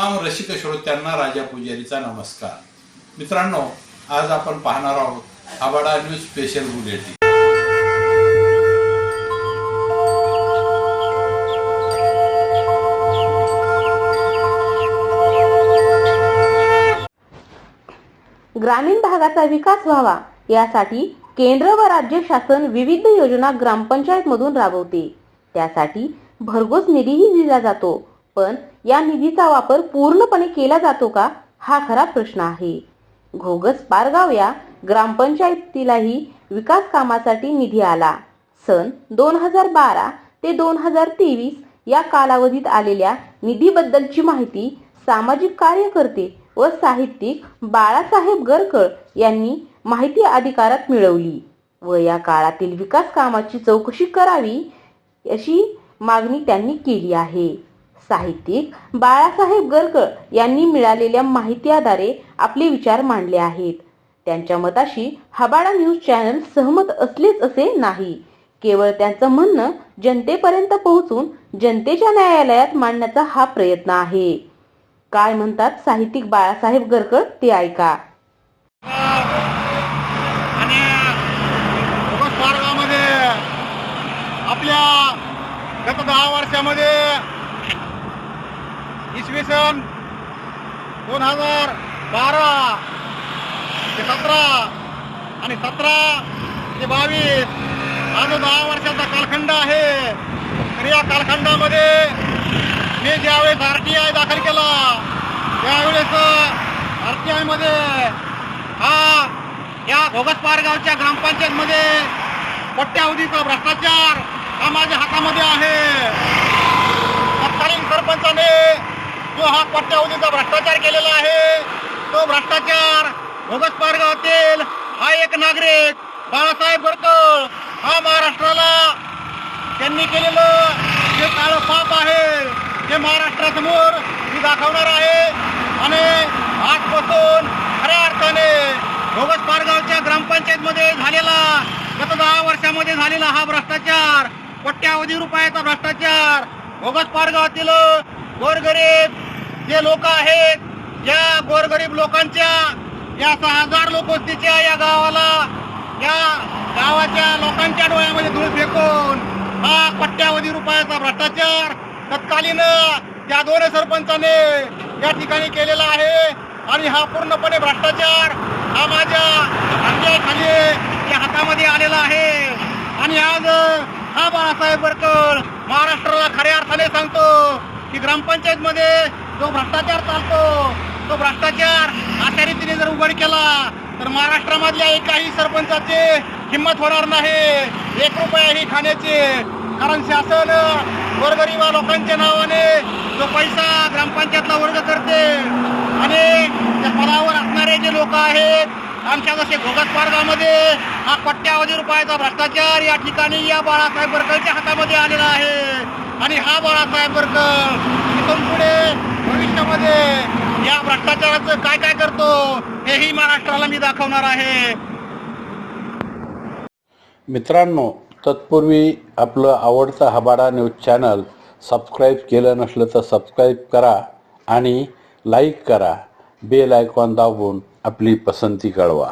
रसिक श्रोत्यांना राजा पुजारीचा नमस्कार. मित्रांनो आज आपण पाहणार आहोत आबाडा न्यूज स्पेशल बुलेटिन. ग्रामीण भागाचा विकास व्हावा यासाठी केंद्र व राज्य शासन विविध योजना ग्रामपंचायतमधून राबवते. त्यासाठी भरघोस निधीही दिला जातो. पण या निधीचा वापर पूर्णपणे केला जातो का? हा खरा प्रश्न आहे. घोगस पारगाव या ग्रामपंचायतीलाही विकास कामासाठी निधी आला. सन दोन हजार बारा ते दोन हजार तेवीस या कालावधीत आलेल्या निधीबद्दलची माहिती सामाजिक कार्यकर्ते व साहित्यिक बाळासाहेब गरकळ यांनी माहिती अधिकारात मिळवली व या काळातील विकास कामाची चौकशी करावी अशी मागणी त्यांनी केली आहे. साहित्यिक बाळासाहेब गरकळ यांनी मिळालेल्या माहिती आधारे आपले विचार मांडले आहेत. त्यांच्या मताशी हबाडा न्यूज चॅनल सहमत असलेच असे नाही. केवळ त्यांचं म्हणणं जनतेपर्यंत पोहोचून जनतेच्या न्यायालयात मांडण्याचा हा प्रयत्न आहे. काय म्हणतात साहित्यिक बाळासाहेब गरकळ ते ऐका. आणि आपल्या गत दहा वर्षामध्ये इसवी सन दोन हजार बारा ते सतरा आणि सतरा ते बावीस. हा जो दहा वर्षाचा कालखंड आहे. तर या कालखंडामध्ये मी ज्यावेळेस आर टी आय दाखल केला त्यावेळेस आर टी आयमध्ये हा या भोगस पारगावच्या ग्रामपंचायतमध्ये पट्ट्यावधीचा भ्रष्टाचार हा माझ्या हातामध्ये आहे तत्कालीन सरपंचाने जो कालावधीचा भ्रष्टाचार केलेला आहे. तो भ्रष्टाचार भोगस पारगावातील हा एक नागरिक बाळासाहेब बरकळ हा महाराष्ट्राला त्यांनी केलेलं जे काळं पाप आहे ते महाराष्ट्रासमोर मी दाखवणार आहे. आणि आजपासून खऱ्या अर्थाने भोगस पारगावच्या ग्रामपंचायतमध्ये झालेला गत दहा वर्षामध्ये झालेला हा भ्रष्टाचार कोट्यावधी रुपयाचा भ्रष्टाचार भोगस पारगावातील गोरगरीब जे लोक आहेत या गोरगरीब लोकांच्या या सहा हजार लोकवस्तीच्या या गावाला या गावाच्या लोकांच्या डोळ्यामध्ये धूळ फेकून हा पट्ट्यावधी रुपयाचा भ्रष्टाचार तत्कालीन त्या दोन सरपंचाने या ठिकाणी केलेला आहे आणि हा पूर्णपणे भ्रष्टाचार हा माझ्या खाली या हातामध्ये आलेला आहे. आणि आज हा बाळासाहेब बरकर महाराष्ट्राला खऱ्या अर्थाने सांगतो की ग्रामपंचायतमध्ये जो भ्रष्टाचार चालतो तो भ्रष्टाचार अशा रीतीने जर उघड केला तर महाराष्ट्रामधल्या एकाही सरपंचाचे हिंमत होणार नाही. एक रुपयाही खाण्याचे. कारण शासन गोरगरिबा लोकांच्या नावाने जो पैसा ग्रामपंचायतला वर्ग करते आणि त्या पदावर असणारे जे लोक आहेत आमच्या जसे घोगत मार्गामध्ये हा कोट्यावधी रुपयाचा भ्रष्टाचार या ठिकाणी या बाळासाहेब बरकरच्या हातामध्ये आलेला आहे. आणि हा बाळासाहेब बरकर भ्रष्टाचाराचं काय काय करतो हेही महाराष्ट्राला मी दाखवणार आहे. मित्रांनो तत्पूर्वी आपलं आवडतं हबाडा न्यूज चॅनल सबस्क्राईब केलं नसलं तर सबस्क्राईब करा आणि लाईक करा. बेल आयकॉन दाबून आपली पसंती कळवा.